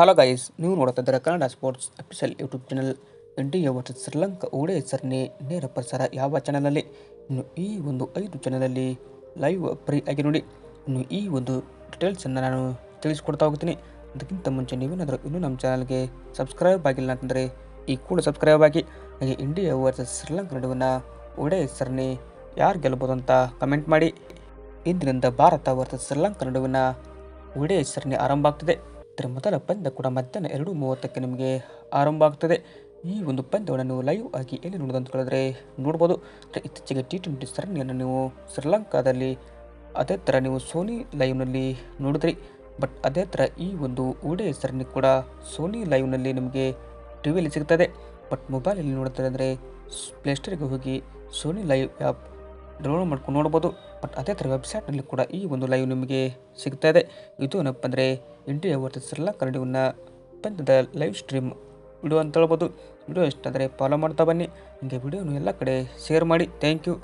Hello guys ನೀವು ನೋಡುತ್ತಿದ್ದರೆ Kannada sports official YouTube channel India versus Sri Lanka ODI ಸರಣಿ ನೇರ ಪ್ರಸಾರ ಯಾವ ಚಾನಲಲ್ಲಿ ಇನ್ನು ಈ ಒಂದು ಐದು ಚಾನಲಲ್ಲಿ ಲೈವ್ ಫ್ರೀ ಆಗಿ ನೋಡಿ. ಇನ್ನು ಈ ಒಂದು ಡೀಟೇಲ್ಸನ್ನು ನಾನು ತಿಳಿಸ್ಕೊಡ್ತಾ ಹೋಗ್ತೀನಿ. ಅದಕ್ಕಿಂತ ಮುಂಚೆ ನೀವೇನಾದರೂ ಇನ್ನೂ ನಮ್ಮ ಚಾನಲ್ಗೆ ಸಬ್ಸ್ಕ್ರೈಬ್ ಆಗಿಲ್ಲ ಅಂತಂದರೆ ಈ ಕೂಡ ಸಬ್ಸ್ಕ್ರೈಬ್ ಆಗಿ. ಹಾಗೆ ಇಂಡಿಯಾ ವರ್ಸಸ್ ಶ್ರೀಲಂಕಾ ನಡುವಿನ ಓಡೆ ಸರಣಿ ಯಾರು ಗೆಲ್ಲಬಹುದು ಅಂತ ಕಮೆಂಟ್ ಮಾಡಿ. ಇಂದಿನಿಂದ ಭಾರತ ವರ್ಸಸ್ ಶ್ರೀಲಂಕಾ ನಡುವಿನ ಒಡೆ ಸರಣಿ ಆರಂಭ ಆಗ್ತದೆ. ಇದರ ಮೊದಲ ಪಂದ್ಯ ಕೂಡ ಮಧ್ಯಾಹ್ನ ಎರಡು ಮೂವತ್ತಕ್ಕೆ ನಿಮಗೆ ಆರಂಭ ಆಗ್ತದೆ. ಈ ಒಂದು ಪಂದ್ಯವನ್ನು ಲೈವ್ ಆಗಿ ಎಲ್ಲಿ ನೋಡೋದಂತ ಹೇಳಿದ್ರೆ ನೋಡ್ಬೋದು. ಇತ್ತೀಚೆಗೆ ಟಿ ಟ್ವೆಂಟಿ ಸರಣಿಯನ್ನು ನೀವು ಶ್ರೀಲಂಕಾದಲ್ಲಿ ಅದೇ ಥರ ನೀವು ಸೋನಿ ಲೈವ್ನಲ್ಲಿ ನೋಡಿದ್ರಿ. ಬಟ್ ಅದೇ ಥರ ಈ ಒಂದು ಉಡೆ ಸರಣಿ ಕೂಡ ಸೋನಿ ಲೈವ್ನಲ್ಲಿ ನಿಮಗೆ ಟಿ ವಿಯಲ್ಲಿ ಸಿಗ್ತದೆ. ಬಟ್ ಮೊಬೈಲಲ್ಲಿ ನೋಡ್ತಾರೆ ಅಂದರೆ ಪ್ಲೇಸ್ಟೋರಿಗೆ ಹೋಗಿ ಸೋನಿ ಲೈವ್ ಆ್ಯಪ್ ಡೌನ್ಲೋಡ್ ಮಾಡ್ಕೊಂಡು ನೋಡ್ಬೋದು. ಬಟ್ ಅದೇ ಥರ ವೆಬ್ಸೈಟ್ನಲ್ಲಿ ಕೂಡ ಈ ಒಂದು ಲೈವ್ ನಿಮಗೆ ಸಿಗ್ತಾ ಇದೆ. ಇದು ಏನಪ್ಪ ಅಂದರೆ ಇಂಡಿಯಾ ವರ್ತಿಸಿರಲ್ಲ ನಡುವಿನ ಪಂದ್ಯದ ಲೈವ್ ಸ್ಟ್ರೀಮ್ ವಿಡಿಯೋ ಅಂತ ಹೇಳ್ಬೋದು. ವಿಡಿಯೋ ಇಷ್ಟ ಫಾಲೋ ಮಾಡ್ತಾ ಬನ್ನಿ. ಹೀಗೆ ವಿಡಿಯೋನು ಎಲ್ಲ ಕಡೆ ಶೇರ್ ಮಾಡಿ. Thank you